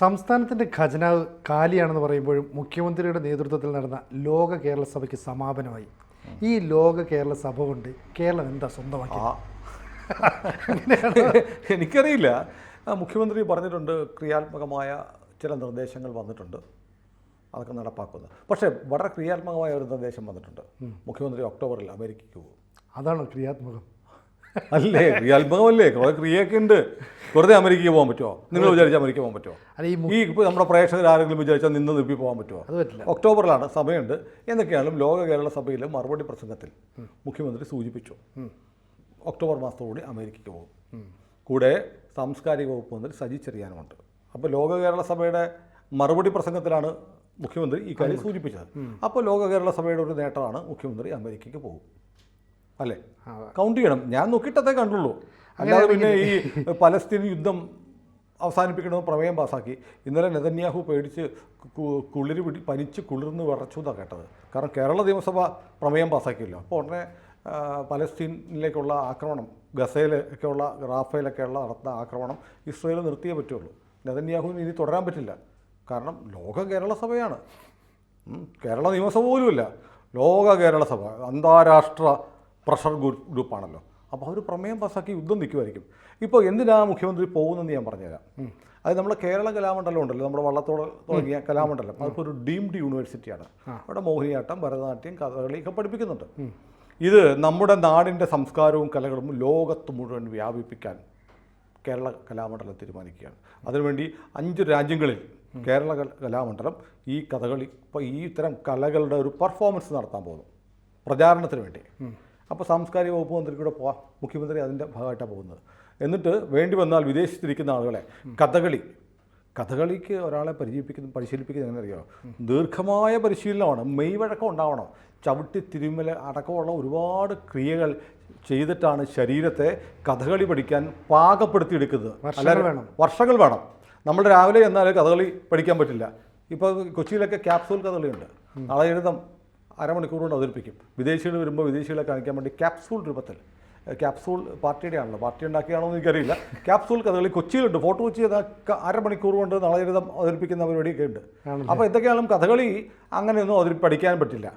സംസ്ഥാനത്തിന്റെ ഖജനാവ് കാലിയാണെന്ന് പറയുമ്പോഴും മുഖ്യമന്ത്രിയുടെ നേതൃത്വത്തിൽ നടന്ന ലോക കേരള സഭയ്ക്ക് സമാപനമായി. ഈ ലോക കേരള സഭ കൊണ്ട് കേരളം എന്താ സ്വന്തമാക്കി എനിക്കറിയില്ല. മുഖ്യമന്ത്രി പറഞ്ഞിട്ടുണ്ട് ക്രിയാത്മകമായ ചില നിർദ്ദേശങ്ങൾ വന്നിട്ടുണ്ട്. അതൊക്കെ നടപ്പാക്കുന്നത് പക്ഷേ വളരെ ക്രിയാത്മകമായ ഒരു നിർദ്ദേശം വന്നിട്ടുണ്ട്. മുഖ്യമന്ത്രി ഒക്ടോബറിൽ അമേരിക്കയ്ക്ക് പോകും. അതാണ് ക്രിയാത്മകം? അല്ലേ? അത്ഭുതമല്ലേ? കുറേ ക്രിയൊക്കെ ഉണ്ട്. വെറുതെ അമേരിക്കയ്ക്ക് പോകാൻ പറ്റുമോ? നിങ്ങൾ വിചാരിച്ചാൽ അമേരിക്ക പോകാൻ പറ്റുമോ? ഈ ഇപ്പോൾ നമ്മുടെ പ്രേക്ഷകർ ആരെങ്കിലും വിചാരിച്ചാൽ നിന്ന് നിപ്പി പോകാൻ പറ്റുമോ? അത് പറ്റില്ല. ഒക്ടോബറിലാണ് സമയമുണ്ട്. എന്നൊക്കെയാണ് ലോക കേരള സഭയിലെ മറുപടി പ്രസംഗത്തിൽ മുഖ്യമന്ത്രി സൂചിപ്പിച്ചു. ഒക്ടോബർ മാസത്തോടുകൂടി അമേരിക്കയ്ക്ക് പോകും. കൂടെ സാംസ്കാരിക വകുപ്പ് മന്ത്രി സജി ചെറിയാനുമുണ്ട്. അപ്പോൾ ലോക കേരള സഭയുടെ മറുപടി പ്രസംഗത്തിലാണ് മുഖ്യമന്ത്രി ഇക്കാര്യം കാര്യം സൂചിപ്പിച്ചത്. അപ്പോൾ ലോക കേരള സഭയുടെ ഒരു നേട്ടമാണ് മുഖ്യമന്ത്രി അമേരിക്കയ്ക്ക് പോകും. അല്ലേ? കൗണ്ട് ചെയ്യണം. ഞാൻ നോക്കിയിട്ടതേ കണ്ടുള്ളൂ. അല്ലാതെ പിന്നെ ഈ പലസ്തീൻ യുദ്ധം അവസാനിപ്പിക്കണമെന്ന് പ്രമേയം പാസാക്കി. ഇന്നലെ നെതന്യാഹു പേടിച്ച് കുളിരി പിടി പനിച്ച് കുളിർന്ന് വിറച്ചു എന്നാണ് കേട്ടത്. കാരണം കേരള നിയമസഭ പ്രമേയം പാസ്സാക്കിയല്ലോ അപ്പോൾ ഉടനെ പലസ്തീനിലേക്കുള്ള ആക്രമണം ഗസയിലൊക്കെയുള്ള റാഫേലൊക്കെയുള്ള നടത്തുന്ന ആക്രമണം ഇസ്രയേൽ നിർത്തിയേ പറ്റുള്ളൂ. നെതന്യാഹുവിന് ഇനി തുടരാൻ പറ്റില്ല. കാരണം ലോക കേരള സഭയാണ്. കേരള നിയമസഭ പോലുമില്ല. ലോക കേരള സഭ അന്താരാഷ്ട്ര പ്രഷർ ഗ്രൂപ്പ് ഗ്രൂപ്പാണല്ലോ. അപ്പോൾ അവർ പ്രമേയം പാസ്സാക്കി യുദ്ധം നിൽക്കുമായിരിക്കും ഇപ്പോൾ എന്തിനാ മുഖ്യമന്ത്രി പോകുന്നതെന്ന് ഞാൻ പറഞ്ഞുതരാം. അത് നമ്മുടെ കേരള കലാമണ്ഡലം ഉണ്ടല്ലോ നമ്മുടെ വള്ളത്തോട് തുടങ്ങിയ കലാമണ്ഡലം. അതിപ്പോൾ ഒരു ഡീംഡ് യൂണിവേഴ്സിറ്റിയാണ്. അവിടെ മോഹിനിയാട്ടം ഭരതനാട്യം കഥകളി ഒക്കെ പഠിപ്പിക്കുന്നുണ്ട് ഇത് നമ്മുടെ നാടിന്റെ സംസ്കാരവും കലകളും ലോകത്ത് മുഴുവൻ വ്യാപിപ്പിക്കാൻ കേരള കലാമണ്ഡലം തീരുമാനിക്കുകയാണ്. അതിനുവേണ്ടി അഞ്ച് രാജ്യങ്ങളിൽ കേരള കലാമണ്ഡലം ഈ കഥകളി ഇപ്പോൾ ഈ ഇത്തരം കലകളുടെ ഒരു പെർഫോമൻസ് നടത്താൻ പോകുന്നു. പ്രചാരണത്തിന് വേണ്ടി. അപ്പോൾ സാംസ്കാരിക വകുപ്പ് മന്ത്രി കൂടെ പോവാം. മുഖ്യമന്ത്രി അതിന്റെ ഭാഗമായിട്ടാണ് പോകുന്നത്. എന്നിട്ട് വേണ്ടി വന്നാൽ വിദേശത്തിരിക്കുന്ന ആളുകളെ കഥകളി. കഥകളിക്ക് ഒരാളെ പരിചയിപ്പിക്കുന്ന പരിശീലിപ്പിക്കുന്നത് എങ്ങനെ അറിയാമോ ദീർഘമായ പരിശീലനമാണ്. മെയ് വഴക്കം ഉണ്ടാവണം. ചവിട്ടി തിരുമല അടക്കമുള്ള ഒരുപാട് ക്രിയകൾ ചെയ്തിട്ടാണ് ശരീരത്തെ കഥകളി പഠിക്കാൻ പാകപ്പെടുത്തിയെടുക്കുന്നത്. വർഷങ്ങൾ വേണം. വർഷങ്ങൾ വേണം. നമ്മൾ രാവിലെ എന്നാൽ കഥകളി പഠിക്കാൻ പറ്റില്ല. ഇപ്പോൾ കൊച്ചിയിലൊക്കെ ക്യാപ്സൂൾ കഥകളിയുണ്ട്. നാളെ എഴുതം. അരമണിക്കൂർ കൊണ്ട് അവതരിപ്പിക്കും. വിദേശികൾ വരുമ്പോൾ വിദേശികളെ കാണിക്കാൻ വേണ്ടി ക്യാപ്സൂൾ രൂപത്തിൽ ക്യാപ്സൂൾ പാർട്ടിയുടെ ആണല്ലോ പാർട്ടി ഉണ്ടാക്കിയാണോ എന്ന് എനിക്കറിയില്ല. ക്യാപ്സൂൾ കഥകളി കൊച്ചിയിലുണ്ട് ഫോട്ടോ കൊച്ചി അരമണിക്കൂർ കൊണ്ട് നാളെ എഴുതം അവതരിപ്പിക്കുന്ന പരിപാടിയൊക്കെ ഉണ്ട്. അപ്പോൾ എന്തൊക്കെയാണെങ്കിലും കഥകളി അങ്ങനെയൊന്നും അവതരി പഠിക്കാൻ പറ്റില്ല.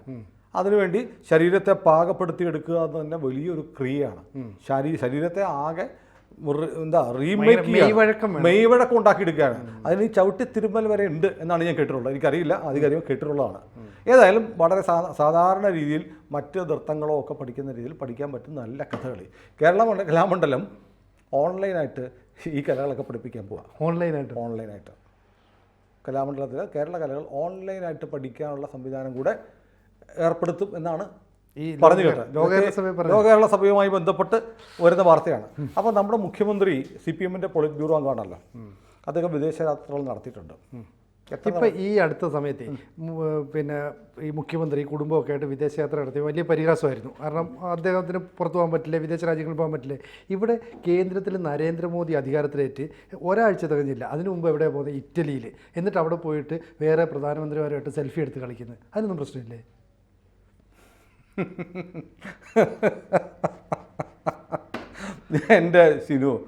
അതിനുവേണ്ടി ശരീരത്തെ പാകപ്പെടുത്തി എടുക്കുക എന്ന് തന്നെ വലിയൊരു ക്രിയയാണ്. ശരീ ശരീരത്തെ ആകെ എന്താ റീമേക്ക് മെയ്വഴക്കം വേണം. മെയ്വഴക്കം ഉണ്ടാക്കിയെടുക്കുകയാണ്. അതിന് ഈ ചവിട്ടി തിരുമ്മൽ വരെ ഉണ്ട് എന്നാണ് ഞാൻ കേട്ടിട്ടുള്ളത്. എനിക്കറിയില്ല അധികാരികൾ കേട്ടിട്ടുള്ളതാണ്. ഏതായാലും വളരെ സാധാരണ രീതിയിൽ മറ്റ് നൃത്തങ്ങളോ ഒക്കെ പഠിക്കുന്ന രീതിയിൽ പഠിക്കാൻ പറ്റുന്ന നല്ല കഥകളി. കേരള കലാമണ്ഡലം ഓൺലൈനായിട്ട് ഈ കലകളൊക്കെ പഠിപ്പിക്കാൻ പോവാം. ഓൺലൈനായിട്ട്? ഓൺലൈനായിട്ട്. കലാമണ്ഡലത്തിൽ കേരള കലകൾ ഓൺലൈനായിട്ട് പഠിക്കാനുള്ള സംവിധാനം കൂടെ ഏർപ്പെടുത്തും എന്നാണ് ഈ പറഞ്ഞു കേട്ടോ. ലോകകേരള സഭയുമായി ബന്ധപ്പെട്ട് വരുന്ന വാർത്തയാണ്. അപ്പോൾ നമ്മുടെ മുഖ്യമന്ത്രി സി പി എമ്മിന്റെ പൊളിറ്റ് ബ്യൂറോ അംഗമാണല്ലോ. അദ്ദേഹം വിദേശ യാത്രകൾ നടത്തിയിട്ടുണ്ട്. ഇപ്പം ഈ അടുത്ത സമയത്ത് പിന്നെ ഈ മുഖ്യമന്ത്രി കുടുംബമൊക്കെ ആയിട്ട് വിദേശയാത്ര നടത്തി വലിയ പരിഹാസമായിരുന്നു. കാരണം അദ്ദേഹത്തിന് പുറത്തു പോകാൻ പറ്റില്ല വിദേശ രാജ്യങ്ങളിൽ പോകാൻ പറ്റില്ല. ഇവിടെ കേന്ദ്രത്തിൽ നരേന്ദ്രമോദി അധികാരത്തിലേറ്റ് ഒരാഴ്ച തികഞ്ഞില്ല. അതിനു മുമ്പ് എവിടെ പോകുന്നത്? ഇറ്റലിയിൽ എന്നിട്ട് അവിടെ പോയിട്ട് വേറെ പ്രധാനമന്ത്രിമാരുമായിട്ട് സെൽഫി എടുത്ത് കളിക്കുന്നത്. അതിനൊന്നും പ്രശ്നമില്ലേ? എന്റെ സിനു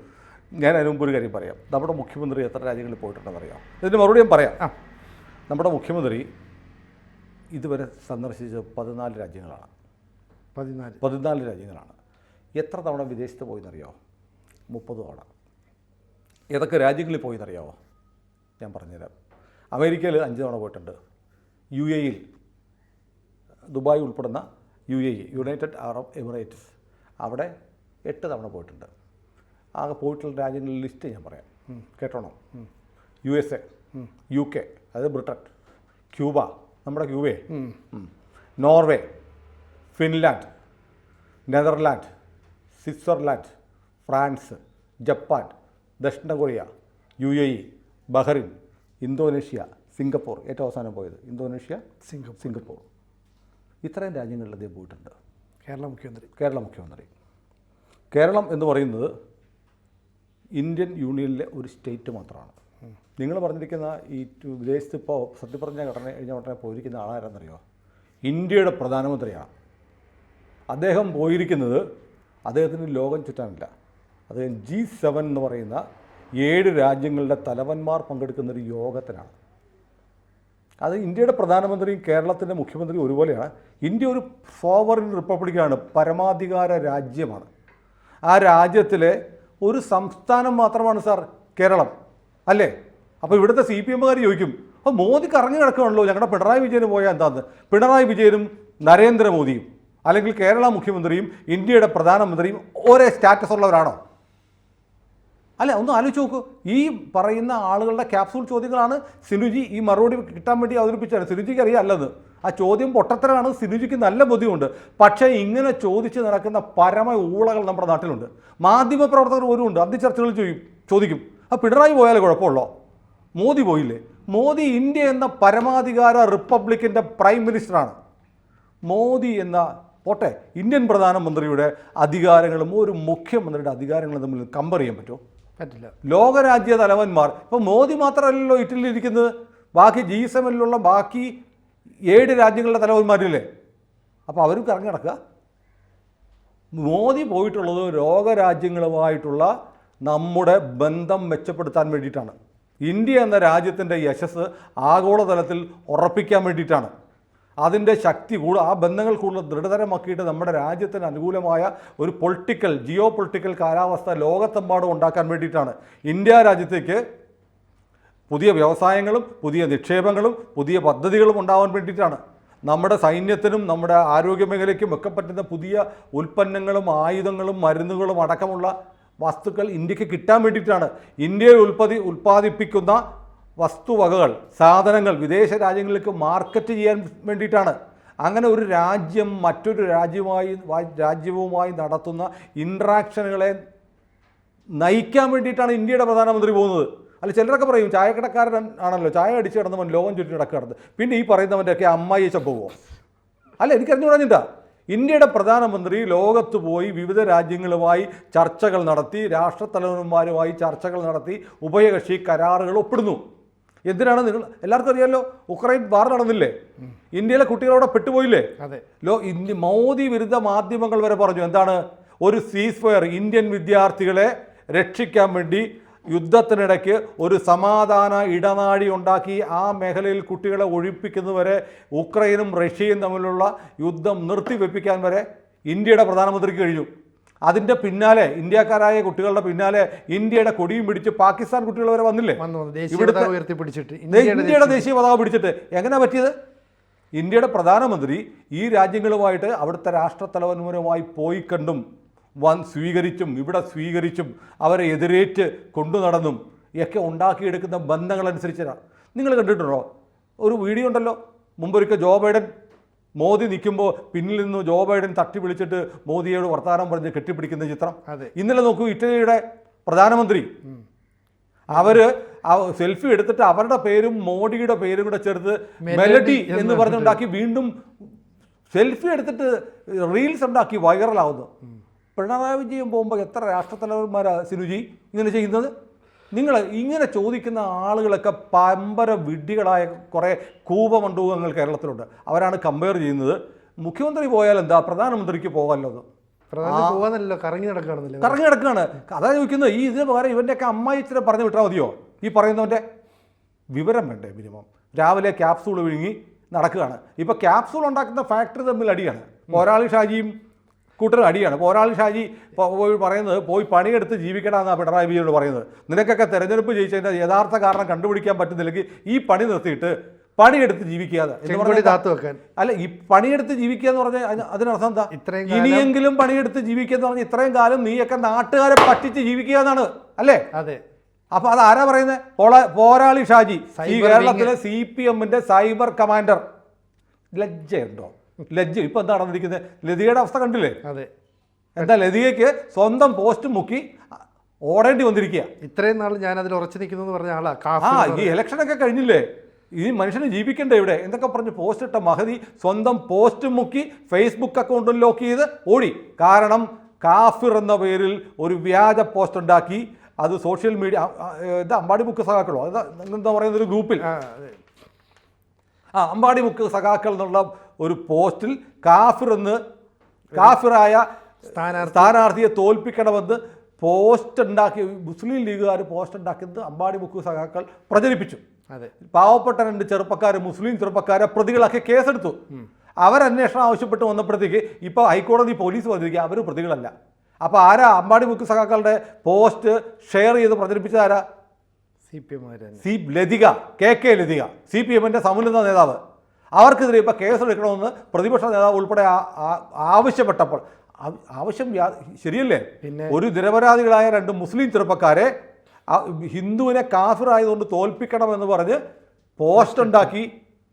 ഞാൻ അതിന് മുമ്പ് ഒരു കാര്യം പറയാം. നമ്മുടെ മുഖ്യമന്ത്രി എത്ര രാജ്യങ്ങളിൽ പോയിട്ടുണ്ടെന്ന് അറിയാം ഇതിന്റെ മറുപടി ഞാൻ പറയാം. ആ. നമ്മുടെ മുഖ്യമന്ത്രി ഇതുവരെ സന്ദർശിച്ച പതിനാല് രാജ്യങ്ങളാണ്. പതിനാല്. പതിനാല് രാജ്യങ്ങളാണ്. എത്ര തവണ വിദേശത്ത് പോയെന്നറിയാമോ മുപ്പത് തവണ. ഏതൊക്കെ രാജ്യങ്ങളിൽ പോയെന്നറിയാമോ ഞാൻ പറഞ്ഞുതരാം. അമേരിക്കയിൽ അഞ്ച് തവണ പോയിട്ടുണ്ട്. യു എയിൽ ദുബായ് ഉൾപ്പെടുന്ന U A E United Arab Emirates. അവിടെ എട്ട് തവണ പോയിട്ടുണ്ട്. ആകെ പോയിട്ടുള്ള രാജ്യങ്ങളുടെ ലിസ്റ്റ് ഞാൻ പറയാം. കേട്ടോണം? U S A U K അതായത് ബ്രിട്ടൻ. ക്യൂബ നമ്മുടെ ക്യൂബയെ Norway Finland Netherland Switzerland France Japan ദക്ഷിണ Korea U A E Bahrain Indonesia Singapore. ഏറ്റവും അവസാനം പോയത് ഇന്തോനേഷ്യ സിംഗപ്പൂർ. സിംഗപ്പൂർ. ഇത്രയും രാജ്യങ്ങളിൽ അദ്ദേഹം പോയിട്ടുണ്ട്. കേരള മുഖ്യമന്ത്രി. കേരള മുഖ്യമന്ത്രി. കേരളം എന്ന് പറയുന്നത് ഇന്ത്യൻ യൂണിയനിലെ ഒരു സ്റ്റേറ്റ് മാത്രമാണ്. നിങ്ങൾ പറഞ്ഞിരിക്കുന്ന ഈ വിദേശത്ത് ഇപ്പോൾ സത്യപ്രതിജ്ഞ ഘടന കഴിഞ്ഞ ഉടനെ പോയിരിക്കുന്ന ആളാരെന്നറിയോ? ഇന്ത്യയുടെ പ്രധാനമന്ത്രിയാണ്. അദ്ദേഹം പോയിരിക്കുന്നത് അദ്ദേഹത്തിന് ലോകം ചുറ്റാനില്ല. അദ്ദേഹം ജി സെവൻ എന്ന് പറയുന്ന ഏഴ് രാജ്യങ്ങളുടെ തലവന്മാർ പങ്കെടുക്കുന്ന ഒരു യോഗത്തിനാണ്. അത് ഇന്ത്യയുടെ പ്രധാനമന്ത്രിയും കേരളത്തിന്റെ മുഖ്യമന്ത്രിയും ഒരുപോലെയാണ്. ഇന്ത്യ ഒരു ഫോവറിൻ റിപ്പബ്ലിക്കാണ് പരമാധികാര രാജ്യമാണ്. ആ രാജ്യത്തിലെ ഒരു സംസ്ഥാനം മാത്രമാണ് സാർ കേരളം അല്ലേ? അപ്പോൾ ഇവിടുത്തെ സി പി എമ്മുകാർ ചോദിക്കും അപ്പോൾ മോദി കറങ്ങി കിടക്കുകയാണല്ലോ ഞങ്ങളുടെ പിണറായി വിജയന് പോയാൽ എന്താന്ന്? പിണറായി വിജയനും നരേന്ദ്രമോദിയും അല്ലെങ്കിൽ കേരള മുഖ്യമന്ത്രിയും ഇന്ത്യയുടെ പ്രധാനമന്ത്രിയും ഒരേ സ്റ്റാറ്റസ് ഉള്ളവരാണോ? അല്ല ഒന്ന് ആലോചിച്ച് നോക്കൂ. ഈ പറയുന്ന ആളുകളുടെ ക്യാപ്സൂൾ ചോദ്യങ്ങളാണ് സിനുജി ഈ മറുപടി കിട്ടാൻ വേണ്ടി അവതരിപ്പിച്ചാണ് സിനുജിക്ക് അറിയാമല്ലത് ആ ചോദ്യം പൊട്ടത്തരാണ് സിനുജിക്ക് നല്ല ബുദ്ധിമുണ്ട് പക്ഷേ ഇങ്ങനെ ചോദിച്ച് നടക്കുന്ന പരമ ഊളകൾ നമ്മുടെ നാട്ടിലുണ്ട്. മാധ്യമ പ്രവർത്തകർ പോലും ഉണ്ട് അതി ചർച്ചകൾ ചെയ്യും ചോദിക്കും. ആ പിണറായി പോയാലേ കുഴപ്പമുള്ളോ? മോദി പോയില്ലേ? മോദി ഇന്ത്യ എന്ന പരമാധികാര റിപ്പബ്ലിക്കിന്റെ പ്രൈം മിനിസ്റ്ററാണ്. മോദി എന്ന പോട്ടെ ഇന്ത്യൻ പ്രധാനമന്ത്രിയുടെ അധികാരങ്ങളും ഒരു മുഖ്യമന്ത്രിയുടെ അധികാരങ്ങളും തമ്മിൽ കമ്പയർ ചെയ്യാൻ പറ്റുമോ? പറ്റില്ല. ലോകരാജ്യ തലവന്മാർ. ഇപ്പോൾ മോദി മാത്രമല്ലല്ലോ ഇറ്റലിയിൽ ഇരിക്കുന്നത്. ബാക്കി ജി എസ് എമ്മിലുള്ള ബാക്കി ഏഴ് രാജ്യങ്ങളുടെ തലവന്മാരില്ലേ? അപ്പോൾ അവരും കറങ്ങി നടക്കുക. മോദി പോയിട്ടുള്ളത് ലോകരാജ്യങ്ങളുമായിട്ടുള്ള നമ്മുടെ ബന്ധം മെച്ചപ്പെടുത്താൻ വേണ്ടിയിട്ടാണ്. ഇന്ത്യ എന്ന രാജ്യത്തിന്റെ യശസ് ആഗോളതലത്തിൽ ഉറപ്പിക്കാൻ വേണ്ടിയിട്ടാണ്. അതിന്റെ ശക്തി കൂടു ആ ബന്ധങ്ങൾ കൂടുതൽ ദൃഢതരമാക്കിയിട്ട് നമ്മുടെ രാജ്യത്തിന് അനുകൂലമായ ഒരു പൊളിറ്റിക്കൽ ജിയോ പൊളിറ്റിക്കൽ കാലാവസ്ഥ ലോകത്തെമ്പാടും ഉണ്ടാക്കാൻ വേണ്ടിയിട്ടാണ് ഇന്ത്യ രാജ്യത്തേക്ക് പുതിയ വ്യവസായങ്ങളും പുതിയ നിക്ഷേപങ്ങളും പുതിയ പദ്ധതികളും ഉണ്ടാവാൻ വേണ്ടിയിട്ടാണ്. നമ്മുടെ സൈന്യത്തിനും നമ്മുടെ ആരോഗ്യ മേഖലയ്ക്കും ഒക്കെ പറ്റുന്ന പുതിയ ഉൽപ്പന്നങ്ങളും ആയുധങ്ങളും മരുന്നുകളും അടക്കമുള്ള വസ്തുക്കൾ ഇന്ത്യയ്ക്ക് കിട്ടാൻ വേണ്ടിയിട്ടാണ്. ഇന്ത്യയിൽ ഉൽപ്പതി ഉൽപ്പാദിപ്പിക്കുന്ന വസ്തുവകകൾ സാധനങ്ങൾ വിദേശ രാജ്യങ്ങളിലേക്ക് മാർക്കറ്റ് ചെയ്യാൻ വേണ്ടിയിട്ടാണ്. അങ്ങനെ ഒരു രാജ്യം മറ്റൊരു രാജ്യവുമായി രാജ്യവുമായി നടത്തുന്ന ഇൻട്രാക്ഷനുകളെ നയിക്കാൻ വേണ്ടിയിട്ടാണ് ഇന്ത്യയുടെ പ്രധാനമന്ത്രി പോകുന്നത്. അല്ല ചിലരൊക്കെ പറയും ചായക്കടക്കാരൻ ആണല്ലോ ചായ അടിച്ച് കിടന്നവൻ ലോകം ചുറ്റി നടക്കുന്നത് പിന്നെ ഈ പറയുന്നവന്റെയൊക്കെ അമ്മായി പോവോ? അല്ല എനിക്കറിഞ്ഞുകൂടാഞ്ഞിട്ടാ ഇന്ത്യയുടെ പ്രധാനമന്ത്രി ലോകത്ത് പോയി വിവിധ രാജ്യങ്ങളുമായി ചർച്ചകൾ നടത്തി രാഷ്ട്രത്തലവന്മാരുമായി ചർച്ചകൾ നടത്തി ഉഭയകക്ഷി കരാറുകൾ ഒപ്പിടുന്നു. എന്തിനാണ് നിങ്ങൾ എല്ലാവർക്കും അറിയാമല്ലോ ഉക്രൈൻ വാർ നടന്നില്ലേ? ഇന്ത്യയിലെ കുട്ടികളവിടെ പെട്ടുപോയില്ലേ? അതെ. ലോ ഇന്ത്യ മോദി വിരുദ്ധ മാധ്യമങ്ങൾ വരെ പറഞ്ഞു എന്താണ്? ഒരു സീസ് ഫയർ ഇന്ത്യൻ വിദ്യാർത്ഥികളെ രക്ഷിക്കാൻ വേണ്ടി യുദ്ധത്തിനിടയ്ക്ക് ഒരു സമാധാന ഇടനാഴി ഉണ്ടാക്കി ആ മേഖലയിൽ കുട്ടികളെ ഒഴിപ്പിക്കുന്നവരെ ഉക്രൈനും റഷ്യയും തമ്മിലുള്ള യുദ്ധം നിർത്തിവെപ്പിക്കാൻ വരെ ഇന്ത്യയുടെ പ്രധാനമന്ത്രിക്ക് കഴിഞ്ഞു. അതിന്റെ പിന്നാലെ ഇന്ത്യക്കാരായ കുട്ടികളുടെ പിന്നാലെ ഇന്ത്യയുടെ കൊടിയും പിടിച്ച് പാകിസ്ഥാൻ കുട്ടികൾ വരെ വന്നില്ലേ? ഇവിടുത്തെ- ഇന്ത്യയുടെ ദേശീയ പതാക പിടിച്ചിട്ട് എങ്ങനെ പറ്റിയത്? ഇന്ത്യയുടെ പ്രധാനമന്ത്രി ഈ രാജ്യങ്ങളുമായിട്ട് അവിടുത്തെ രാഷ്ട്രത്തലവന്മാരുമായി പോയി കണ്ടും വൻ സ്വീകരിച്ചും ഇവിടെ സ്വീകരിച്ചും അവരെ എതിരേറ്റ് കൊണ്ടു നടന്നും ഒക്കെ ഉണ്ടാക്കിയെടുക്കുന്ന ബന്ധങ്ങളനുസരിച്ചാണ് നിങ്ങൾ കണ്ടിട്ടുണ്ടോ? ഒരു വീഡിയോ ഉണ്ടല്ലോ. മുമ്പൊരിക്കൽ ജോ ബൈഡൻ മോദി നിൽക്കുമ്പോൾ പിന്നിൽ നിന്ന് ജോ ബൈഡൻ തട്ടി വിളിച്ചിട്ട് മോദിയോട് വർത്താനം പറഞ്ഞ് കെട്ടിപ്പിടിക്കുന്ന ചിത്രം. അതെ. ഇന്നലെ നോക്കൂ ഇറ്റലിയുടെ പ്രധാനമന്ത്രി. അവർ സെൽഫി എടുത്തിട്ട് അവരുടെ പേരും മോഡിയുടെ പേരും കൂടെ ചേർത്ത് മെലഡി എന്ന് പറഞ്ഞുണ്ടാക്കി വീണ്ടും സെൽഫി എടുത്തിട്ട് റീൽസ് ഉണ്ടാക്കി വൈറലാവുന്നു. പിണറായി വിജയൻ പോകുമ്പോൾ എത്ര രാഷ്ട്രത്തലവന്മാരാണ് സിനുജി ഇങ്ങനെ ചെയ്യുന്നത്? നിങ്ങൾ ഇങ്ങനെ ചോദിക്കുന്ന ആളുകളൊക്കെ പമ്പര വിഡ്ഢികളായ കുറേ കൂപമണ്ഡൂകങ്ങൾ കേരളത്തിലുണ്ട്. അവരാണ് കമ്പയർ ചെയ്യുന്നത്. മുഖ്യമന്ത്രി പോയാൽ എന്താ? പ്രധാനമന്ത്രിക്ക് പോകാമല്ലോ പ്രധാനമന്ത്രി കറങ്ങി നടക്കുകയാണെന്നല്ലേ? കറങ്ങി നടക്കുകയാണ്. അതാ ചോദിക്കുന്നത് ഈ ഇതിന് പകരം ഇവന്റെയൊക്കെ അമ്മായി ഇച്ചിരി പറഞ്ഞു വിട്ടാൽ മതിയോ? ഈ പറയുന്നവന്റെ വിവരം വേണ്ടേ മിനിമം രാവിലെ ക്യാപ്സൂൾ വിഴുങ്ങി നടക്കുകയാണ്. ഇപ്പോൾ ക്യാപ്സൂൾ ഉണ്ടാക്കുന്ന ഫാക്ടറി തമ്മിൽ അടിയാണ്. ഒരാളി ഷാജിയും കൂട്ടരും അടിയാണ്. പോരാളി ഷാജി പോയി പറയുന്നത് പോയി പണിയെടുത്ത് ജീവിക്കണമെന്നാണ് പിണറായി വിജയനോട് പറയുന്നത്. നിനക്കൊക്കെ തെരഞ്ഞെടുപ്പ് ജയിച്ചതിന്റെ യഥാർത്ഥ കാരണം കണ്ടുപിടിക്കാൻ പറ്റുന്നില്ലെങ്കിൽ ഈ പണി നിർത്തിയിട്ട് പണിയെടുത്ത് ജീവിക്കാതെ വെക്കാൻ. അല്ല ഈ പണിയെടുത്ത് ജീവിക്കുക എന്ന് പറഞ്ഞാൽ അതിന് അതിനർത്ഥം എന്താ? ഇനിയെങ്കിലും പണിയെടുത്ത് ജീവിക്കുക എന്ന് പറഞ്ഞാൽ ഇത്രയും കാലം നീയൊക്കെ നാട്ടുകാരെ പറ്റിച്ച് ജീവിക്കുക എന്നാണ്. അല്ലേ? അതെ. അപ്പൊ അത് ആരാ പറയുന്നത് പോള- പോരാളി ഷാജി. ഈ കേരളത്തിലെ സി പി എമ്മിന്റെ സൈബർ കമാൻഡർ. ലജ്ജയുണ്ടോ? ലജ്ജ. ഇപ്പൊ എന്താ നടന്നിരിക്കുന്നത് ലതികയുടെ അവസ്ഥ കണ്ടില്ലേ? അതെ. എന്താ ലതികയ്ക്ക് സ്വന്തം പോസ്റ്റ് മുക്കി ഓടേണ്ടി വന്നിരിക്കുക ഇത്രയും നാൾ ഞാൻ അതിൽ ഉറച്ചു നിൽക്കുന്നു എന്ന് പറഞ്ഞ ആളാ ആ ഈ ഇലക്ഷനൊക്കെ കഴിഞ്ഞില്ലേ? ഈ മനുഷ്യനെ ജീവിക്കണ്ടേ ഇവിടെ? എന്തൊക്കെ പറഞ്ഞ് പോസ്റ്റ് ഇട്ട മഹതി സ്വന്തം പോസ്റ്റ് മുക്കി ഫേസ്ബുക്ക് അക്കൗണ്ടും ലോക്ക് ചെയ്ത് ഓടി. കാരണം കാഫിർ എന്ന പേരിൽ ഒരു വ്യാജ പോസ്റ്റ് ഉണ്ടാക്കി. അത് സോഷ്യൽ മീഡിയ ഇത് അമ്പാടി ബുക്ക് സഹാക്കളോ അത് എന്താ പറയുന്ന ഒരു ഗ്രൂപ്പിൽ. ആ അമ്പാടി ബുക്ക് സഖാക്കൾ എന്നുള്ള ഒരു പോസ്റ്റിൽ കാഫിർ എന്ന് കാഫിറായ സ്ഥാനാർത്ഥിയെ തോൽപ്പിക്കണമെന്ന് പോസ്റ്റ് ഉണ്ടാക്കി മുസ്ലിം ലീഗുകാർ പോസ്റ്റ് ഉണ്ടാക്കിയത് അമ്പാടി മുക്കു സഖാക്കൾ പ്രചരിപ്പിച്ചു. അതെ. പാവപ്പെട്ട രണ്ട് ചെറുപ്പക്കാർ മുസ്ലിം ചെറുപ്പക്കാരെ പ്രതികളാക്കി കേസെടുത്തു. അവരന്വേഷണം ആവശ്യപ്പെട്ട് വന്നപ്പോഴത്തേക്ക് ഇപ്പോൾ ഹൈക്കോടതി പോലീസ് വന്നിരിക്കുക അവർ പ്രതികളല്ല. അപ്പോൾ ആരാ അമ്പാടി മുക്ക് സഖാക്കളുടെ പോസ്റ്റ് ഷെയർ ചെയ്ത് പ്രചരിപ്പിച്ചത് ആരാ? C P M C Lathika K K Lathika C P എമ്മിന്റെ സമുന്നത നേതാവ്. അവർക്കെതിരെ ഇപ്പോൾ കേസെടുക്കണമെന്ന് പ്രതിപക്ഷ നേതാവ് ഉൾപ്പെടെ ആവശ്യപ്പെട്ടപ്പോൾ. ആവശ്യം ശരിയല്ലേ? പിന്നെ- ഒരു നിരപരാധികളായ രണ്ട് മുസ്ലിം ചെറുപ്പക്കാരെ ഹിന്ദുവിനെ കാഫിറായതുകൊണ്ട് തോൽപ്പിക്കണമെന്ന് പറഞ്ഞ് പോസ്റ്റ് ഉണ്ടാക്കി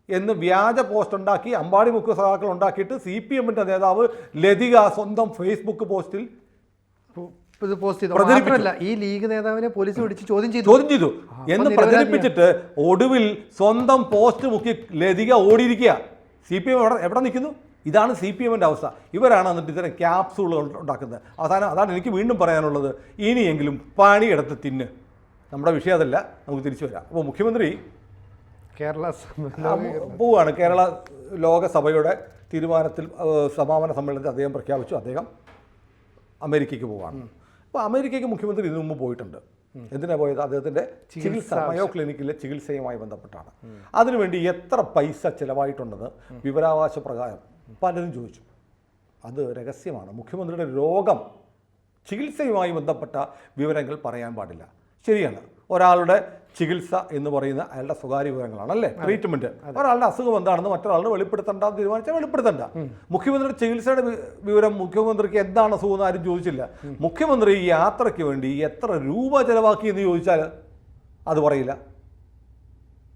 എന്ന് വ്യാജ പോസ്റ്റ് ഉണ്ടാക്കി അമ്പാടി മുഖ്യ സഖാക്കൾ ഉണ്ടാക്കിയിട്ട് സി പി എമ്മിന്റെ നേതാവ് ലതിക സ്വന്തം ഫേസ്ബുക്ക് പോസ്റ്റിൽ ഇത് പോസ്റ്റ് ചെയ്തു? പ്രചരിപ്പിച്ചു. മാത്രമല്ല ഈ ലീഗ് നേതാവിനെ പോലീസ് പിടിച്ച് ചോദ്യം ചെയ്തു. ചോദ്യം ചെയ്തു. എന്ന്. പ്രചരിപ്പിച്ചിട്ട് ഒടുവിൽ സ്വന്തം പോസ്റ്റ് മുക്കി ലതിക ഓടിയിരിക്കുക. സി പി എം എവിടെ എവിടെ നിൽക്കുന്നു? ഇതാണ് സി പി എമ്മിന്റെ അവസ്ഥ. ഇവരാണ് എന്നിട്ട് ഇത്തരം ക്യാപ്സൂളുകൾ ഉണ്ടാക്കുന്നത്. അവസാനം അതാണ് എനിക്ക് വീണ്ടും പറയാനുള്ളത്. ഇനിയെങ്കിലും പണിയെടുത്ത് തിന്ന്. നമ്മുടെ വിഷയം അതല്ല. നമുക്ക് തിരിച്ചു വരാം. അപ്പോൾ മുഖ്യമന്ത്രി കേരള പോവുകയാണ് കേരള ലോകസഭയുടെ തീരുമാനത്തിൽ സമാപന സമ്മേളനത്തിൽ അദ്ദേഹം പ്രഖ്യാപിച്ചു. അദ്ദേഹം അമേരിക്കയ്ക്ക് പോവാണ്. അപ്പോൾ അമേരിക്കയ്ക്ക് മുഖ്യമന്ത്രി ഇതിനു മുമ്പ് പോയിട്ടുണ്ട്. എന്തിനാ പോയത്? അദ്ദേഹത്തിന്റെ ചികിത്സ മയോ ക്ലിനിക്കിലെ ചികിത്സയുമായി ബന്ധപ്പെട്ടാണ്. അതിനുവേണ്ടി എത്ര പൈസ ചിലവായിട്ടുണ്ടെന്ന് വിവരാവകാശ പ്രകാരം പലരും ചോദിച്ചു. അത് രഹസ്യമാണ്. മുഖ്യമന്ത്രിയുടെ രോഗം ചികിത്സയുമായി ബന്ധപ്പെട്ട വിവരങ്ങൾ പറയാൻ പാടില്ല. ശരിയാണ്. ഒരാളുടെ ചികിത്സ എന്ന് പറയുന്ന അയാളുടെ സ്വകാര്യ വിവരങ്ങളാണ് അല്ലേ? ട്രീറ്റ്മെന്റ് ഒരാളുടെ അസുഖം എന്താണെന്ന് മറ്റൊരാളുടെ വെളിപ്പെടുത്തണ്ട എന്ന് തീരുമാനിച്ചാൽ വെളിപ്പെടുത്തണ്ട. മുഖ്യമന്ത്രിയുടെ ചികിത്സയുടെ വിവരം മുഖ്യമന്ത്രിക്ക് എന്താണ് അസുഖം എന്ന് ആരും ചോദിച്ചില്ല. മുഖ്യമന്ത്രി ഈ യാത്രയ്ക്ക് വേണ്ടി എത്ര രൂപ ചെലവാക്കി എന്ന് ചോദിച്ചാൽ അത് പറയില്ല.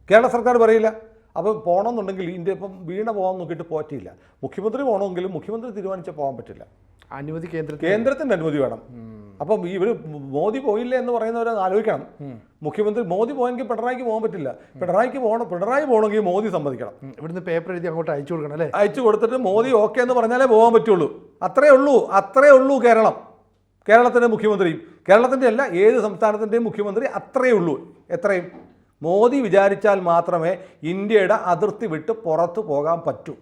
കേരള സർക്കാർ പറയില്ല. അപ്പോൾ പോകണമെന്നുണ്ടെങ്കിൽ ഇന്ത്യ ഇപ്പം വീണ പോകാൻ നോക്കിയിട്ട് പറ്റിയില്ല. മുഖ്യമന്ത്രി പോകണമെങ്കിലും മുഖ്യമന്ത്രി തീരുമാനിച്ചാൽ പോകാൻ പറ്റില്ല. അനുമതി കേന്ദ്ര കേന്ദ്രത്തിന്റെ അനുമതി വേണം. അപ്പം ഇവർ മോദി പോയില്ല എന്ന് പറയുന്നവരെ ആലോചിക്കണം. മുഖ്യമന്ത്രി മോദി പോയെങ്കിൽ പിണറായിക്ക് പോകാൻ പറ്റില്ല. പിണറായിക്ക് പോകണം പിണറായി പോകണമെങ്കിൽ മോദി സമ്മതിക്കണം. ഇവിടുന്ന് പേപ്പർ എഴുതി അങ്ങോട്ട് അയച്ചു കൊടുക്കണം അല്ലേ? അയച്ചു കൊടുത്തിട്ട് മോദി ഓക്കെ എന്ന് പറഞ്ഞാലേ പോകാൻ പറ്റുള്ളൂ. അത്രേ ഉള്ളൂ അത്രേ ഉള്ളൂ കേരളം. കേരളത്തിന്റെ മുഖ്യമന്ത്രിയും കേരളത്തിന്റെ അല്ല ഏത് സംസ്ഥാനത്തിന്റെയും മുഖ്യമന്ത്രി അത്രേ ഉള്ളൂ. എത്രയും? മോദി വിചാരിച്ചാൽ മാത്രമേ ഇന്ത്യയുടെ അതിർത്തി വിട്ട് പുറത്തു പോകാൻ പറ്റൂ.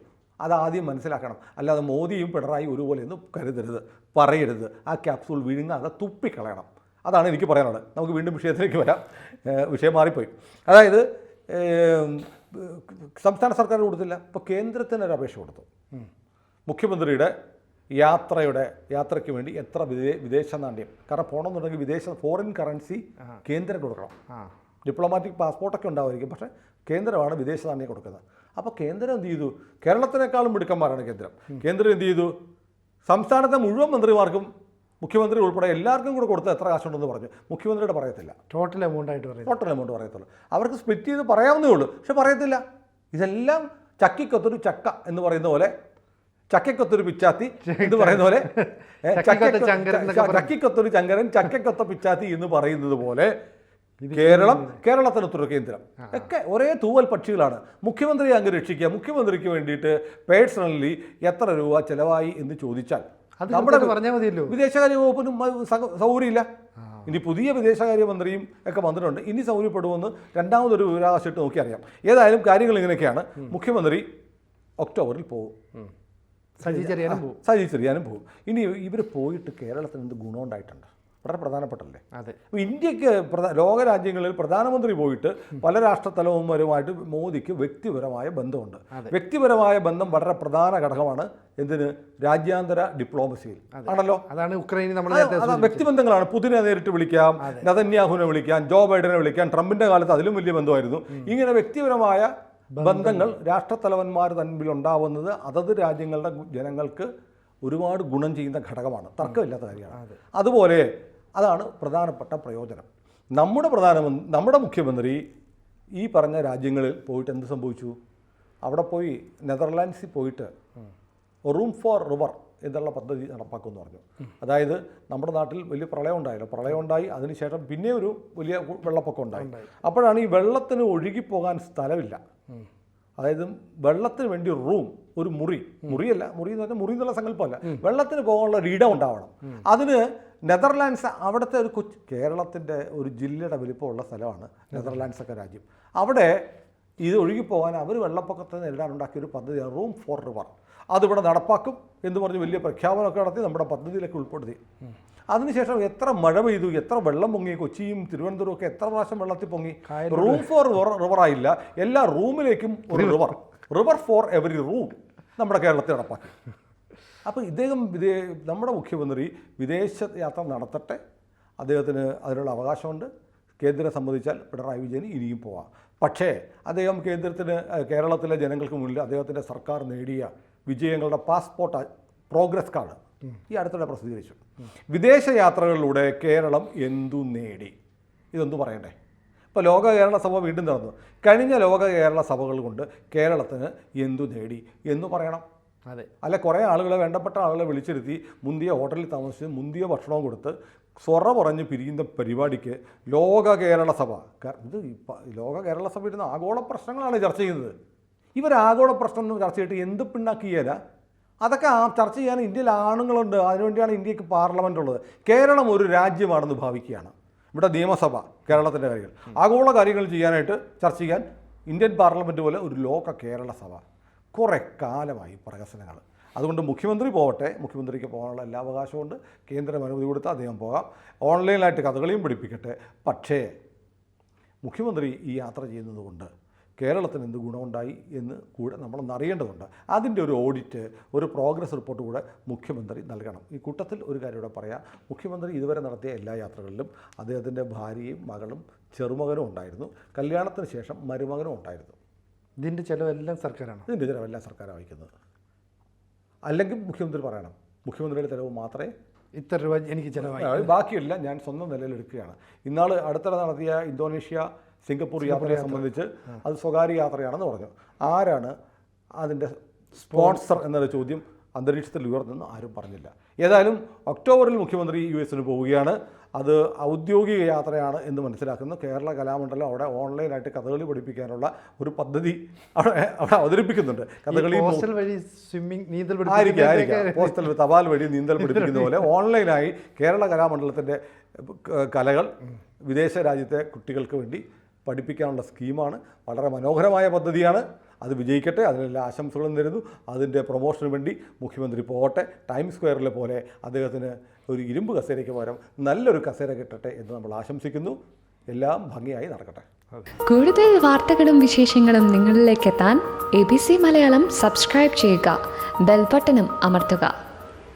അതാദ്യം മനസ്സിലാക്കണം. അല്ലാതെ മോദിയും പിണറായി ഒരുപോലെ എന്ന് കരുതരുത് പറയരുത്. ആ ക്യാപ്സൂൾ വിഴുങ്ങാതെ തുപ്പിക്കളയണം. അതാണ് എനിക്ക് പറയാനുള്ളത്. നമുക്ക് വീണ്ടും വിഷയത്തിലേക്ക് വരാം. വിഷയം മാറിപ്പോയി. അതായത് സംസ്ഥാന സർക്കാർ കൊടുത്തില്ല ഇപ്പോൾ കേന്ദ്രത്തിന് ഒരു അപേക്ഷ കൊടുത്തു. മുഖ്യമന്ത്രിയുടെ യാത്രയുടെ യാത്രയ്ക്ക് വേണ്ടി എത്ര വിദേ വിദേശ നാണ്യം. കാരണം പോകണമെന്നുണ്ടെങ്കിൽ വിദേശ ഫോറിൻ കറൻസി കേന്ദ്രം കൊടുക്കണം. ഡിപ്ലോമാറ്റിക് പാസ്പോർട്ടൊക്കെ ഉണ്ടാവുമായിരിക്കും. പക്ഷേ കേന്ദ്രമാണ് വിദേശ നാണ്യം കൊടുക്കുന്നത്. അപ്പോൾ കേന്ദ്രം എന്ത് ചെയ്തു? കേരളത്തിനേക്കാളും മിടുക്കന്മാരാണ് കേന്ദ്രം. കേന്ദ്രം എന്ത് ചെയ്തു? സംസ്ഥാനത്തെ മുഴുവൻ മന്ത്രിമാർക്കും മുഖ്യമന്ത്രി ഉൾപ്പെടെ എല്ലാവർക്കും കൂടെ കൊടുത്ത് എത്ര കാശുണ്ടെന്ന് പറഞ്ഞു. മുഖ്യമന്ത്രിയുടെ പറയത്തില്ല. ടോട്ടൽ എമൗണ്ട് ആയിട്ട് പറയും ടോട്ടൽ എമൗണ്ട് പറയത്തുള്ളൂ. അവർക്ക് സ്പ്ലിറ്റ് ചെയ്ത് പറയാവുന്നേ ഉള്ളൂ. പക്ഷെ പറയത്തില്ല. ഇതെല്ലാം ചക്കിക്കൊത്തൊരു ചക്ക എന്ന് പറയുന്ന പോലെ ചക്കക്കൊത്തൊരു പിച്ചാത്തി എന്ന് പറയുന്ന പോലെ ചക്കക്കൊത്തൊരു ചങ്കരൻ ചക്കക്കൊത്ത പിച്ചാത്തി എന്ന് പറയുന്നത് പോലെ കേരളം കേരളത്തിനൊത്തൊരു കേന്ദ്രം. ഒക്കെ ഒരേ തൂവൽ പക്ഷികളാണ്. മുഖ്യമന്ത്രിയെ അങ്ങ് രക്ഷിക്കുക. മുഖ്യമന്ത്രിക്ക് വേണ്ടിയിട്ട് പേഴ്സണലി എത്ര രൂപ ചെലവായി എന്ന് ചോദിച്ചാൽ നമ്മുടെ പറഞ്ഞാൽ മതിയല്ലോ. വിദേശകാര്യ വകുപ്പിനും സൗകര്യമില്ല. ഇനി പുതിയ വിദേശകാര്യമന്ത്രിയും ഒക്കെ വന്നിട്ടുണ്ട്. ഇനി സൗകര്യപ്പെടുമെന്ന് രണ്ടാമതൊരു വിവരാവകാശമായിട്ട് നോക്കിയറിയാം. നോക്കി അറിയാം ഏതായാലും കാര്യങ്ങൾ ഇങ്ങനെയൊക്കെയാണ്. മുഖ്യമന്ത്രി ഒക്ടോബറിൽ പോകും സജി ചെറിയാനും പോകും സജി ചെറിയാനും പോകും ഇനി ഇവർ പോയിട്ട് കേരളത്തിന് എന്ത് ഗുണമുണ്ടായിട്ടുണ്ട്? വളരെ പ്രധാനപ്പെട്ടല്ലേ അതെ. അപ്പോൾ ഇന്ത്യയ്ക്ക് ലോകരാജ്യങ്ങളിൽ പ്രധാനമന്ത്രി പോയിട്ട് പല രാഷ്ട്രത്തലവന്മാരുമായിട്ട് മോദിക്ക് വ്യക്തിപരമായ ബന്ധമുണ്ട്. വ്യക്തിപരമായ ബന്ധം വളരെ പ്രധാന ഘടകമാണ് എന്തിന്? രാജ്യാന്തര ഡിപ്ലോമസിയിൽ. ആണല്ലോ? അതാണ് ഉക്രൈനിൽ നമ്മൾ വ്യക്തിബന്ധങ്ങളാണ്. പുതിനെ നേരിട്ട് വിളിക്കാം നതന്യാഹുവിനെ വിളിക്കാം ജോ ബൈഡനെ വിളിക്കാം ട്രംപിന്റെ കാലത്ത് അതിലും വലിയ ബന്ധമായിരുന്നു. ഇങ്ങനെ വ്യക്തിപരമായ ബന്ധങ്ങൾ. രാഷ്ട്രത്തലവന്മാർ തമ്മിൽ ഉണ്ടാവുന്നത് അതത് രാജ്യങ്ങളുടെ ജനങ്ങൾക്ക് ഒരുപാട് ഗുണം ചെയ്യുന്ന ഘടകമാണ്. തർക്കമില്ലാത്ത കാര്യമാണ്. അതുപോലെ അതാണ് പ്രധാനപ്പെട്ട പ്രയോജനം. നമ്മുടെ പ്രധാനമന്ത്രി നമ്മുടെ മുഖ്യമന്ത്രി ഈ പറഞ്ഞ രാജ്യങ്ങളിൽ പോയിട്ട് എന്ത് സംഭവിച്ചു? അവിടെ പോയി നെതർലാൻഡ്സിൽ പോയിട്ട് റൂം ഫോർ റിവർ എന്നുള്ള പദ്ധതി നടപ്പാക്കുമെന്ന് പറഞ്ഞു. അതായത് നമ്മുടെ നാട്ടിൽ വലിയ പ്രളയം ഉണ്ടായല്ലോ. പ്രളയം ഉണ്ടായി അതിനുശേഷം പിന്നെ ഒരു വലിയ വെള്ളപ്പൊക്കം ഉണ്ടായി. അപ്പോഴാണ് ഈ വെള്ളത്തിന് ഒഴുകിപ്പോകാൻ സ്ഥലമില്ല. അതായത് വെള്ളത്തിന് വേണ്ടി റൂം ഒരു മുറി. മുറിയല്ല മുറി എന്ന് പറഞ്ഞാൽ മുറി എന്നുള്ള സങ്കല്പമല്ല. വെള്ളത്തിന് പോകാനുള്ള ഒരു ഇടം ഉണ്ടാവണം. അതിന് നെതർലാൻഡ്സ് അവിടുത്തെ ഒരു കൊച്ചു കേരളത്തിന്റെ ഒരു ജില്ലയുടെ വലിപ്പമുള്ള സ്ഥലമാണ് നെതർലാൻഡ്സ് ഒക്കെ രാജ്യം. അവിടെ ഇത് ഒഴുകിപ്പോകാൻ അവർ വെള്ളപ്പൊക്കത്തെ നേരിടാൻ ഉണ്ടാക്കിയ ഒരു പദ്ധതിയാണ് റൂം ഫോർ റിവർ. അതിവിടെ നടപ്പാക്കും എന്ന് പറഞ്ഞ് വലിയ പ്രഖ്യാപനമൊക്കെ നടത്തി നമ്മുടെ പദ്ധതിയിലേക്ക് ഉൾപ്പെടുത്തി. അതിനുശേഷം എത്ര മഴ പെയ്തു എത്ര വെള്ളം പൊങ്ങി കൊച്ചിയും തിരുവനന്തപുരവും ഒക്കെ എത്ര പ്രാവശ്യം വെള്ളത്തിൽ പൊങ്ങി. റൂം ഫോർ റിവർ ആയില്ല എല്ലാ റൂമിലേക്കും ഒരു river. River for every room നമ്മുടെ കേരളത്തിൽ നടപ്പാക്കി. അപ്പോൾ ഇദ്ദേഹം വിദേ നമ്മുടെ മുഖ്യമന്ത്രി വിദേശ യാത്ര നടത്തട്ടെ. അദ്ദേഹത്തിന് അതിനുള്ള അവകാശമുണ്ട്. കേന്ദ്രം സംബന്ധിച്ചാൽ പിണറായി വിജയൻ ഇനിയും പോവാം. പക്ഷേ അദ്ദേഹം കേന്ദ്രത്തിന് കേരളത്തിലെ ജനങ്ങൾക്ക് മുന്നിൽ അദ്ദേഹത്തിന്റെ സർക്കാർ നേടിയ വിജയങ്ങളുടെ പാസ്പോർട്ട് പ്രോഗ്രസ് കാർഡ് ഈ അടുത്തിടെ പ്രസിദ്ധീകരിച്ചു. വിദേശ യാത്രകളിലൂടെ കേരളം എന്തു നേടി? ഇതൊന്നും പറയണ്ടേ? ഇപ്പോൾ ലോക കേരള സഭ വീണ്ടും നടന്നു കഴിഞ്ഞ ലോക കേരള സഭകൾ കൊണ്ട് കേരളത്തിന് എന്തു നേടി എന്ന് പറയണം. അല്ല കുറേ ആളുകളെ വേണ്ടപ്പെട്ട ആളുകളെ വിളിച്ചിരുത്തി മുന്തിയ ഹോട്ടലിൽ താമസിച്ച് മുന്തിയ ഭക്ഷണവും കൊടുത്ത് സ്വറ പറഞ്ഞ് പിരിയുന്ന പരിപാടിക്ക് ലോക കേരള സഭ. ഇത് ലോക കേരള സഭ ഇരുന്ന ആഗോള പ്രശ്നങ്ങളാണ് ചർച്ച ചെയ്യുന്നത്. ഇവർ ആഗോള പ്രശ്നം ചർച്ച ചെയ്തിട്ട് എന്ത് പിണ്ണാക്കിയല്ല അതൊക്കെ ആ ചർച്ച ചെയ്യാൻ ഇന്ത്യയിൽ ആണുങ്ങളുണ്ട്. അതിനുവേണ്ടിയാണ് ഇന്ത്യയ്ക്ക് പാർലമെന്റ് ഉള്ളത്. കേരളം ഒരു രാജ്യമാണെന്ന് ഭാവിക്കുകയാണ്. ഇവിടെ നിയമസഭ കേരളത്തിന്റെ കാര്യങ്ങൾ. ആഗോള കാര്യങ്ങൾ ചെയ്യാനായിട്ട് ചർച്ച ചെയ്യാൻ ഇന്ത്യൻ പാർലമെന്റ് പോലെ ഒരു ലോക കേരള സഭ. കുറേ കാലമായി പ്രഹസനങ്ങൾ. അതുകൊണ്ട് മുഖ്യമന്ത്രി പോകട്ടെ മുഖ്യമന്ത്രിക്ക് പോകാനുള്ള എല്ലാ അവകാശമുണ്ട് കേന്ദ്രം അനുമതി കൊടുത്ത് അദ്ദേഹം പോകാം. ഓൺലൈനായിട്ട് കഥകളിയും പിടിപ്പിക്കട്ടെ. പക്ഷേ മുഖ്യമന്ത്രി ഈ യാത്ര ചെയ്യുന്നതുകൊണ്ട് കേരളത്തിന് എന്ത് ഗുണമുണ്ടായി എന്ന് കൂടെ നമ്മളൊന്ന് അറിയേണ്ടതുണ്ട്. അതിന്റെ ഒരു ഓഡിറ്റ് ഒരു പ്രോഗ്രസ് റിപ്പോർട്ട് കൂടെ മുഖ്യമന്ത്രി നൽകണം. ഈ കൂട്ടത്തിൽ ഒരു കാര്യം ഇവിടെ പറയാം. മുഖ്യമന്ത്രി ഇതുവരെ നടത്തിയ എല്ലാ യാത്രകളിലും അദ്ദേഹത്തിന്റെ ഭാര്യയും മകളും ചെറുമകനും ഉണ്ടായിരുന്നു. കല്യാണത്തിന് ശേഷം മരുമകനും ഉണ്ടായിരുന്നു. ഇതിന്റെ ചിലവെല്ലാം സർക്കാരാണ്? ഇതിന്റെ ചിലവെല്ലാം സർക്കാരാണ് വഹിക്കുന്നത്. അല്ലെങ്കിൽ മുഖ്യമന്ത്രി പറയണം. മുഖ്യമന്ത്രിയുടെ ചിലവ് മാത്രമേ ഇത്ര രൂപ എനിക്ക് ചിലവായി. ബാക്കിയെല്ലാം ഞാൻ സ്വന്തം നിലയിലെടുക്കുകയാണ് ഇന്നാൾ അടുത്തിടെ നടത്തിയ ഇന്തോനേഷ്യ സിംഗപ്പൂർ യാത്രയെ സംബന്ധിച്ച് അത് സ്വകാര്യ യാത്രയാണെന്ന് പറഞ്ഞു. ആരാണ് അതിന്റെ സ്പോൺസർ എന്നൊരു ചോദ്യം അന്തരീക്ഷത്തിൽ ഉയർന്നെന്ന് ആരും പറഞ്ഞില്ല. ഏതായാലും ഒക്ടോബറിൽ മുഖ്യമന്ത്രി യു എസിന് പോവുകയാണ്. അത് ഔദ്യോഗിക യാത്രയാണ് എന്ന് മനസ്സിലാക്കുന്നു. കേരള കലാമണ്ഡലം അവിടെ ഓൺലൈനായിട്ട് കഥകളി പഠിപ്പിക്കാനുള്ള ഒരു പദ്ധതി അവിടെ അവിടെ അവതരിപ്പിക്കുന്നുണ്ട്. കഥകളി ഹോസ്റ്റൽ വഴി സ്വിമ്മിംഗ് നീന്തൽ ആയിരിക്കും ആയിരിക്കും. പോസ്റ്റൽ തപാൽ വഴി നീന്തൽ പഠിപ്പിക്കുന്ന പോലെ ഓൺലൈനായി കേരള കലാമണ്ഡലത്തിന്റെ കലകൾ വിദേശ രാജ്യത്തെ കുട്ടികൾക്ക് വേണ്ടി പഠിപ്പിക്കാനുള്ള സ്കീമാണ്. വളരെ മനോഹരമായ പദ്ധതിയാണ്. അത് വിജയിക്കട്ടെ അതിനെല്ലാം ആശംസകളും തരുന്നു അതിന്റെ പ്രൊമോഷന് വേണ്ടി മുഖ്യമന്ത്രി പോകട്ടെ. ടൈം സ്ക്വയറിലെ പോലെ അദ്ദേഹത്തിന് ഒരു ഇരുമ്പ് കസേരയ്ക്ക് പകരം നല്ലൊരു കസേര കിട്ടട്ടെ എന്ന് നമ്മൾ ആശംസിക്കുന്നു. എല്ലാം ഭംഗിയായി നടക്കട്ടെ. കൂടുതൽ വാർത്തകളും വിശേഷങ്ങളും നിങ്ങളിലേക്ക് എത്താൻ A B C Malayalam subscribe ചെയ്യുക. ബെൽബട്ടനും അമർത്തുക.